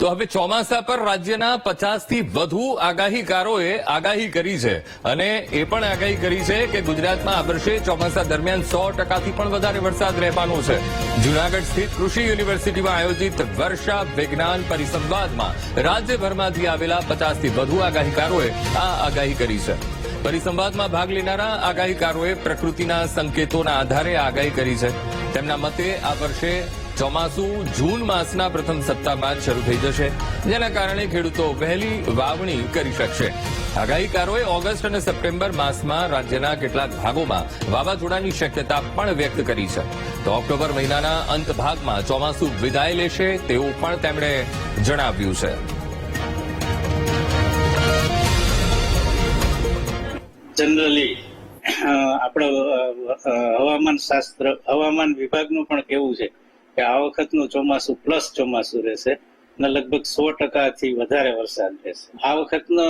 તો હવે ચોમાસા પર રાજ્યના પચાસથી વધુ આગાહીકારોએ આગાહી કરી છે. અને એ પણ આગાહી કરી છે કે ગુજરાતમાં આ વર્ષે ચોમાસા દરમિયાન સો ટકાથી પણ વધારે વરસાદ રહેવાનો છે. જૂનાગઢ સ્થિત કૃષિ યુનિવર્સિટીમાં આયોજિત વર્ષા વિજ્ઞાન પરિસંવાદમાં રાજ્યભરમાંથી આવેલા પચાસથી વધુ આગાહીકારોએ આ આગાહી કરી છે. પરિસંવાદમાં ભાગ લેનારા આગાહીકારોએ પ્રકૃતિના સંકેતોના આધારે આગાહી કરી છે. તેમના મતે આ વર્ષે ચોમાસું જૂન માસના પ્રથમ સપ્તાહમાં જ શરૂ થઈ જશે, જેના કારણે ખેડૂતો વહેલી વાવણી કરી શકશે. આગાહીકારોએ ઓગસ્ટ અને સપ્ટેમ્બર માસમાં રાજ્યના કેટલાક ભાગોમાં વાવાઝોડાની શક્યતા પણ વ્યક્ત કરી છે. તો ઓક્ટોબર મહિનાના અંત ભાગમાં ચોમાસું વિદાય લેશે તેવું પણ તેમણે જણાવ્યું છે. જનરલી આપણો હવામાન શાસ્ત્ર, હવામાન વિભાગનું પણ કેવું છે કે આ વખતનું ચોમાસું પ્લસ ચોમાસું રહેશે અને લગભગ સો ટકાથી વધારે વરસાદ રહેશે. આ વખતનો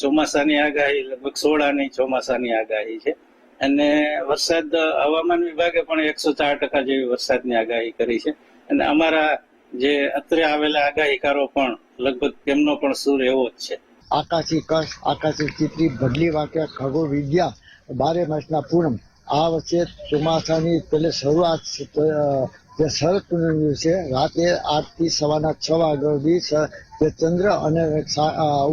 ચોમાસાની આગાહી લગભગ સોળાની ચોમાસાની આગાહી છે. અને વરસાદ, હવામાન વિભાગે પણ એકસો ચાર ટકા જેવી વરસાદની આગાહી કરી છે. અને અમારા જે અત્રે આવેલા આગાહીકારો પણ લગભગ તેમનો પણ સૂર એવો જ છે. આકાશી કશ આકાશી ચિત્રી બદલી વાક્ય ખગો વિદ્યા, બારે માસના પૂનમ. આ વચ્ચે ચોમાસાની પેલે શરૂઆત જે શરદ પૂનમની છે. રાતે આઠથી સવારના છ વાગ્યા સુધી જે ચંદ્ર અને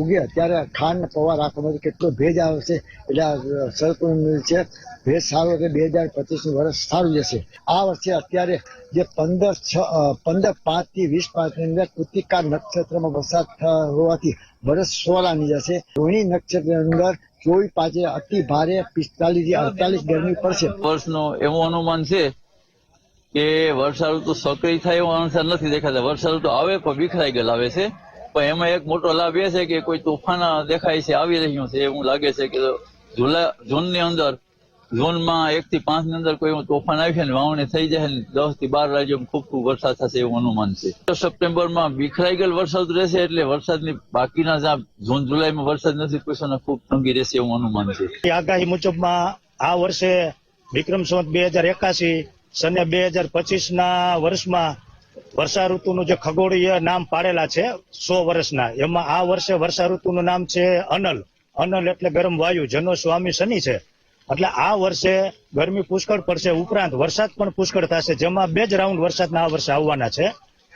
ઉગે ત્યારે ખાંડ પવા રાખવામાં કેટલો ભેજ આવશે એટલે આ શરદ પૂનમની છે. ભેજ સારો એટલે બે હજાર પચીસનું વર્ષ સારું જશે. આ વર્ષે અત્યારે જે પંદર છ પંદર પાંચથી વીસ પાંચની અંદર કૃતિકા નક્ષત્રમાં વરસાદ હોવાથી વર્ષ સોળાની જશે. રોહિણી નક્ષત્રની અંદર ચોવીસ પાંચે અતિ ભારે પિસ્તાલીસથી અડતાલીસ ગરમી પડશે. વર્ષનો એવું અનુમાન છે કે વર્ષા ઋતુ સક્રિય થાય એવો અનુસાર નથી દેખાતા. વર્ષા ઋતુ આવે પણ વિખરાઈ ગયેલા છે. પણ એમાં એક મોટો લાભ એ છે કે કોઈ તોફાન દેખાય છે, આવી રહ્યું છે એવું લાગે છે કે જુલાઈ જૂનની અંદર ઝોનમાં એક થી પાંચની અંદર કોઈ તોફાન આવી છે ને વાવણી થઈ જાય ને દસથી બાર રાજ્યોમાં ખૂબ ખૂબ વરસાદ થશે એવું અનુમાન છે. સપ્ટેમ્બરમાં વિખરાઈ ગયેલ વરસાદ રહેશે એટલે વરસાદની બાકીના જ્યાં જૂન, જુલાઈમાં વરસાદ નથી પૂછવાનો ખૂબ તંગી રહેશે એવું અનુમાન છે. આગાહી મુજબમાં આ વર્ષે વિક્રમ સંવત બે હજાર એકાસી સને બે હજાર પચીસ ના વર્ષમાં વર્ષા ઋતુનું જે ખગોળીય નામ પાડેલા છે, સો વર્ષના. એમાં આ વર્ષે વર્ષા ઋતુનું નામ છે અનલ. અનલ એટલે ગરમ વાયુ, જેનો સ્વામી શનિ છે. એટલે આ વર્ષે ગરમી પુષ્કળ પડશે, ઉપરાંત વરસાદ પણ પુષ્કળ થશે. જેમાં બે જ રાઉન્ડ વરસાદના આ વર્ષે આવવાના છે.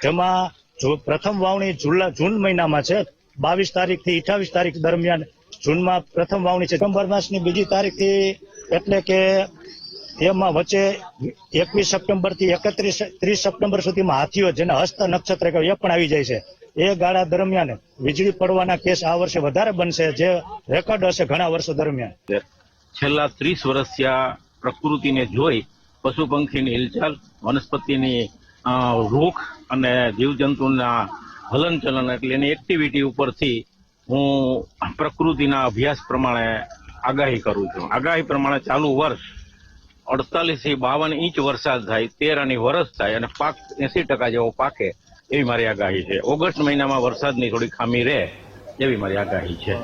જેમાં જો પ્રથમ વાવણી જુલા, જૂન મહિનામાં છે, બાવીસ તારીખથી અઠાવીસ તારીખ દરમિયાન જૂનમાં પ્રથમ વાવણી છે. ડિસેમ્બર માસની બીજી તારીખથી એટલે કે એમાં વચ્ચે એકવીસ સપ્ટેમ્બરથી એકત્રીસ, ત્રીસ સપ્ટેમ્બર સુધીમાં હાથીઓ જેને હસ્ત નક્ષત્ર કહેવાય એ પણ આવી જાય છે. એ ગાળા દરમિયાન વીજળી પડવાના કેસ આ વર્ષે વધારે બનશે જે રેકોર્ડ હશે ઘણા વર્ષો દરમિયાન. છેલ્લા ત્રીસ વર્ષથી આ પ્રકૃતિને જોઈ પશુ પંખીની હિલચાલ, વનસ્પતિની રૂખ અને જીવજંતુના હલનચલન એટલે એની એક્ટિવિટી ઉપરથી હું પ્રકૃતિના અભ્યાસ પ્રમાણે આગાહી કરું છું. આગાહી પ્રમાણે ચાલુ વર્ષ અડતાલીસથી બાવન ઇંચ વરસાદ થાય તેર આની વરસ થાય અને પાક એસી ટકા જેવો પાકે એવી મારી આગાહી છે. ઓગસ્ટ મહિનામાં વરસાદની થોડી ખામી રહે એવી મારી આગાહી છે.